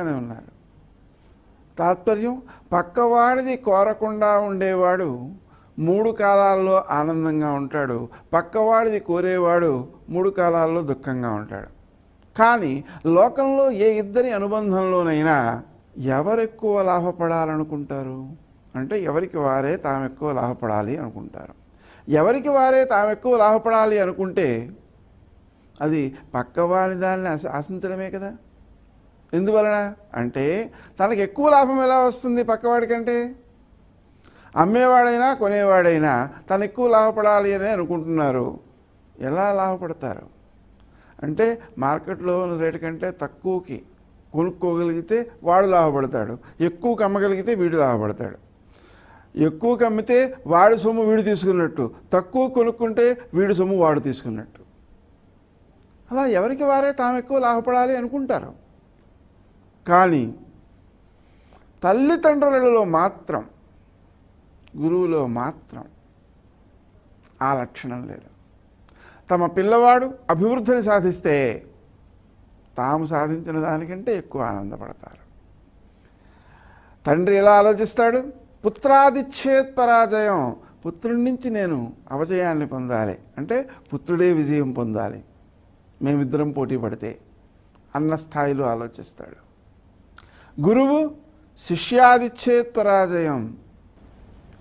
అని ఉన్నారు. తాత్పర్యం పక్కవాడిది కోరకుండా ఉండేవాడు మూడు కాలాల్లో ఆనందంగా ఉంటాడు. పక్కవాడిది కోరేవాడు మూడు కాలాల్లో దుఃఖంగా ఉంటాడు. కానీ లోకంలో ఏ ఇద్దరి అనుబంధంలోనైనా ఎవరెక్కువ లాభపడాలనుకుంటారు? అంటే ఎవరికి వారే తాము ఎక్కువ లాభపడాలి అనుకుంటారు. ఎవరికి వారే తాము ఎక్కువ లాభపడాలి అనుకుంటే అది పక్కవాడి దాన్ని ఆశ- ఆశించడమే కదా? ఎందువలన? అంటే తనకు ఎక్కువ లాభం ఎలా వస్తుంది పక్కవాడి కంటే అమ్మేవాడైనా కొనేవాడైనా తను ఎక్కువ లాభపడాలి అని అనుకుంటున్నారు. ఎలా లాభపడతారు? అంటే మార్కెట్లో ఉన్న రేటు కంటే తక్కువకి కొనుక్కోగలిగితే వాడు లాభపడతాడు. ఎక్కువ అమ్మగలిగితే వీడు లాభపడతాడు. ఎక్కువ అమ్మితే వాడి సొమ్ము వీడు తీసుకున్నట్టు. తక్కువ కొనుక్కుంటే వీడి సొమ్ము వాడు తీసుకున్నట్టు. అలా ఎవరికి వారే తాము ఎక్కువ లాభపడాలి అనుకుంటారు. కానీ తల్లిదండ్రులలో మాత్రం గురువులో మాత్రం ఆ లక్షణం లేదు. తమ పిల్లవాడు అభివృద్ధిని సాధిస్తే తాము సాధించిన దానికంటే ఎక్కువ ఆనందపడతారు. తండ్రి ఎలా ఆలోచిస్తాడు? పుత్రాదిచ్చేత్ పరాజయం పుత్రుడి నుంచి నేను అవజయాన్ని పొందాలి. అంటే పుత్రుడే విజయం పొందాలి. మేమిద్దరం పోటీ పడితే అన్న స్థాయిలో ఆలోచిస్తాడు. గురువు శిష్యాదిచ్ఛేత్ పరాజయం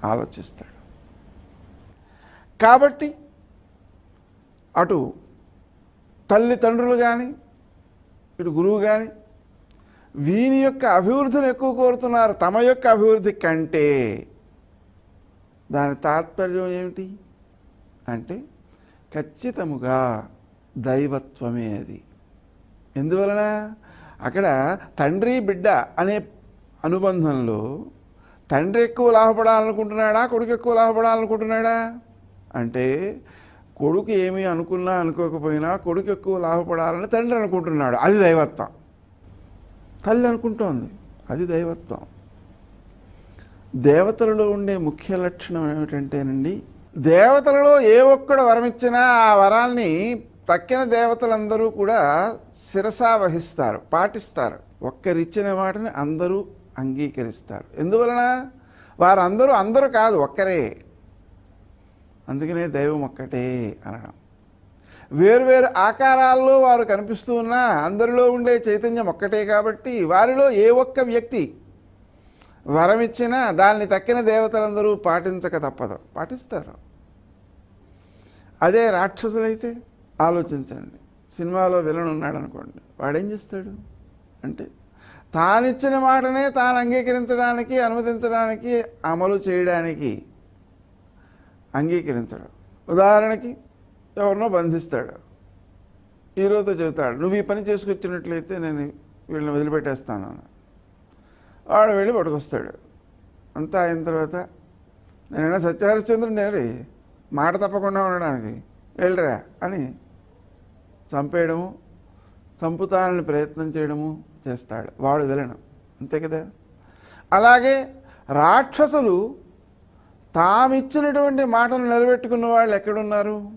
ఆలోచిస్తాడు. కాబట్టి అటు తల్లిదండ్రులు కానీ ఇటు గురువు కానీ వీని యొక్క అభివృద్ధిని ఎక్కువ కోరుతున్నారు. తమ యొక్క అభివృద్ధి కంటే దాని తాత్పర్యం ఏమిటి అంటే ఖచ్చితముగా దైవత్వమే అది. ఎందువలన? అక్కడ తండ్రి బిడ్డ అనే అనుబంధంలో తండ్రి ఎక్కువ లాభపడాలనుకుంటున్నాడా? కొడుకు ఎక్కువ లాభపడాలనుకుంటున్నాడా? అంటే కొడుకు ఏమీ అనుకున్నా అనుకోకపోయినా కొడుకు ఎక్కువ లాభపడాలని తండ్రి అనుకుంటున్నాడు. అది దైవత్వం. తల్లి అనుకుంటోంది. అది దైవత్వం. దేవతలలో ఉండే ముఖ్య లక్షణం ఏమిటంటేనండి దేవతలలో ఏ ఒక్కడు వరమిచ్చినా ఆ వరాల్ని తక్కిన దేవతలందరూ కూడా శిరసా వహిస్తారు పాటిస్తారు. ఒక్కరిచ్చిన వాటిని అందరూ అంగీకరిస్తారు. ఎందువలన? వారందరూ అందరూ కాదు ఒక్కరే. అందుకనే దైవం ఒక్కటే అనడం. వేరువేరు ఆకారాల్లో వారు కనిపిస్తూ ఉన్నా అందరిలో ఉండే చైతన్యం ఒక్కటే కాబట్టి వారిలో ఏ ఒక్క వ్యక్తి వరమిచ్చినా దాన్ని తక్కిన దేవతలందరూ పాటించక తప్పదు. పాటిస్తారు. అదే రాక్షసులైతే ఆలోచించండి. సినిమాలో విలన్ ఉన్నాడు అనుకోండి వాడేం చేస్తాడు? అంటే తానిచ్చిన మాటనే తాను అంగీకరించడానికి అనుమతించడానికి అమలు చేయడానికి అంగీకరించడం. ఉదాహరణకి ఎవరినో బంధిస్తాడు. హీరోతో చెబుతాడు నువ్వు ఈ పని చేసుకొచ్చినట్లయితే నేను వీళ్ళని వదిలిపెట్టేస్తాను వాడు వెళ్ళి పట్టుకొస్తాడు. అంతా అయిన తర్వాత నేనైనా సత్యహరిశ్చంద్రుని నేరి మాట తప్పకుండా ఉండడానికి. వెళ్ళరా అని చంపేయడము చంపుతానని ప్రయత్నం చేయడము చేస్తాడు. వాడు విలనం. అంతే కదా? అలాగే రాక్షసులు తామిచ్చినటువంటి మాటను నిలబెట్టుకున్న వాళ్ళు ఎక్కడున్నారు?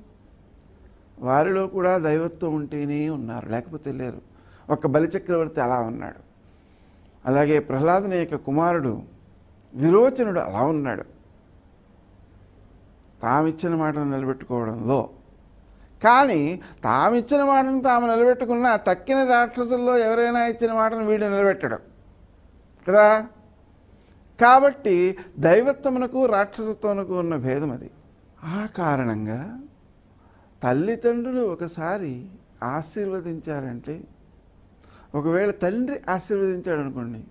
వారిలో కూడా దైవత్వం ఉంటేనే ఉన్నారు. లేకపోతే లేరు. ఒక బలిచక్రవర్తి అలా ఉన్నాడు. అలాగే ప్రహ్లాదుని యొక్క కుమారుడు విరోచనుడు అలా ఉన్నాడు. తామిచ్చిన మాటను నిలబెట్టుకోవడంలో కానీ తామిచ్చిన మాటను తాము నిలబెట్టుకున్న తక్కిన రాక్షసుల్లో ఎవరైనా ఇచ్చిన మాటను వీడు నిలబెట్టడం. కదా? కాబట్టి దైవత్వమునకు రాక్షసత్వమునకు ఉన్న భేదం అది. ఆ కారణంగా తల్లిదండ్రులు ఒకసారి ఆశీర్వదించారంటే ఒకవేళ తండ్రి ఆశీర్వదించాడు అనుకోండి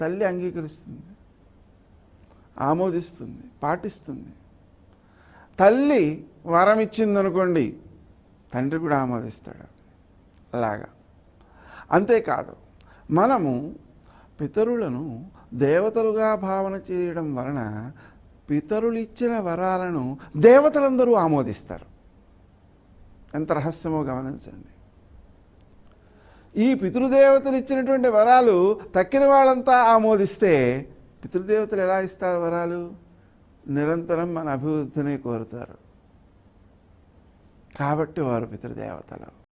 తల్లి అంగీకరిస్తుంది ఆమోదిస్తుంది పాటిస్తుంది. తల్లి వరం ఇచ్చిందనుకోండి తండ్రి కూడా ఆమోదిస్తాడు. అలాగా. అంతేకాదు మనము పితరులను దేవతలుగా భావన చేయడం వలన పితరులు ఇచ్చిన వరాలను దేవతలందరూ ఆమోదిస్తారు. ఎంత రహస్యమో గమనించండి. ఈ పితృదేవతలు ఇచ్చినటువంటి వరాలు తక్కిన వాళ్ళంతా ఆమోదిస్తే పితృదేవతలు ఎలా ఇస్తారు వరాలు? నిరంతరం మన అభివృద్ధిని కోరుతారు. కాబట్టి వారు పితృదేవతలు.